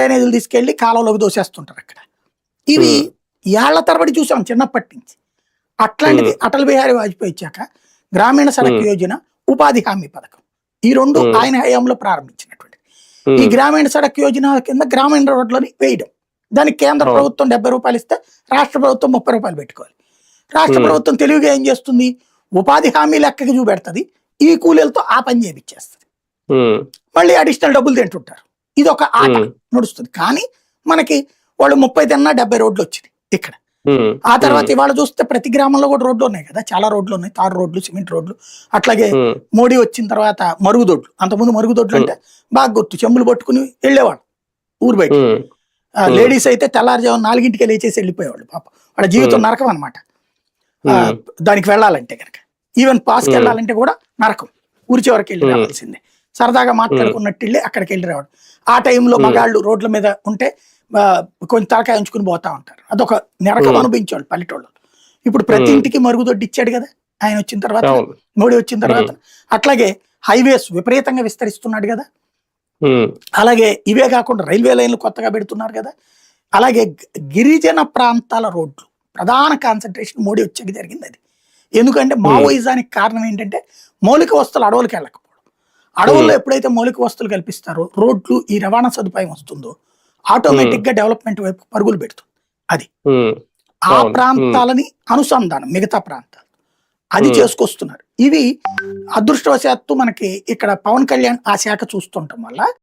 డ్రైనేజీలు తీసుకెళ్ళి కాలువలోకి దోసేస్తుంటారు అక్కడ. ఇవి ఏళ్ళ తరబడి చూసాం చిన్నప్పటి నుంచి. అట్లాంటిది అటల్ బిహారీ వాజ్పేయి ఇచ్చాక గ్రామీణ సడక్. యోజన ఉపాధి హామీ పథకం. ఈ రెండు. ఆయన హయాంలో ప్రారంభించినటువంటి. ఈ గ్రామీణ సడక్ యోజన కింద గ్రామీణ రోడ్లని వేయడం. దానికి కేంద్ర. ప్రభుత్వం డెబ్బై రూపాయలు ఇస్తే రాష్ట్ర ప్రభుత్వం ముప్పై రూపాయలు పెట్టుకోవాలి. రాష్ట్ర. ప్రభుత్వం తెలివిగా ఏం చేస్తుంది? ఉపాధి హామీ లెక్కకి చూపెడుతుంది. ఈ కూలీలతో ఆ పని చేపించేస్తుంది ఉమ్, మళ్ళీ అడిషనల్ డబ్బులు తింటుంటారు. ఇది ఒక ఆట నడుస్తుంది. కానీ మనకి వాళ్ళు ముప్పై తిన్నా డెబ్బై రోడ్లు వచ్చినాయి ఇక్కడ. ఆ తర్వాత ఇవాళ చూస్తే ప్రతి గ్రామంలో కూడా రోడ్లు ఉన్నాయి కదా. చాలా రోడ్లు ఉన్నాయి. తారు రోడ్లు సిమెంట్ రోడ్లు. అట్లాగే మోడీ వచ్చిన తర్వాత మరుగుదొడ్లు. అంతకుముందు మరుగుదొడ్లు అంటే బాగా గుర్తు. చెంబులు పట్టుకుని వెళ్ళేవాళ్ళు ఊరు బయట. లేడీస్ అయితే తెల్లారుజాము నాలుగింటికి లేచేసి వెళ్ళిపోయేవాళ్ళు పాప. వాళ్ళ జీవితం. నరకం అనమాట దానికి వెళ్ళాలంటే కనుక ఈవెన్ పాస్కి. వెళ్ళాలంటే కూడా నరకం. ఊరి చివరికి వెళ్ళి. రావాల్సిందే. సరదాగా మాట్లాడుకున్నట్టు వెళ్ళి అక్కడికి వెళ్ళి రావడం. ఆ టైంలో. మగాళ్ళు రోడ్ల మీద ఉంటే కొంచెం తలకాయ ఉంచుకుని పోతా ఉంటారు. అదొక నరకం. అనుభవించేవాళ్ళు పల్లెటూళ్ళు ఇప్పుడు ప్రతి. ఇంటికి మరుగుదొడ్డి ఇచ్చాడు కదా ఆయన వచ్చిన తర్వాత మోడీ వచ్చిన తర్వాత. అట్లాగే హైవేస్ విపరీతంగా విస్తరిస్తున్నాడు కదా. అలాగే ఇవే కాకుండా రైల్వే లైన్లు కొత్తగా పెడుతున్నారు కదా. అలాగే గిరిజన ప్రాంతాల రోడ్లు ప్రధాన కాన్సన్ట్రేషన్ మోడీ వచ్చాక జరిగింది అది. ఎందుకంటే మావోయిజానికి కారణం ఏంటంటే మౌలిక వస్తువులు అడవులకు వెళ్ళకపోవడం. అడవుల్లో ఎప్పుడైతే మౌలిక వస్తువులు కల్పిస్తారో రోడ్లు ఈ రవాణా సదుపాయం వస్తుందో ఆటోమేటిక్గా డెవలప్మెంట్ వైపు పరుగులు పెడుతుంది. అది. ఆ. ప్రాంతాలని అనుసంధానం మిగతా ప్రాంతాలు. అది. చేసుకొస్తున్నారు. ఇవి అదృష్టవశాత్తు మనకి ఇక్కడ పవన్ కళ్యాణ్ ఆ శాఖ చూస్తుండటం వల్ల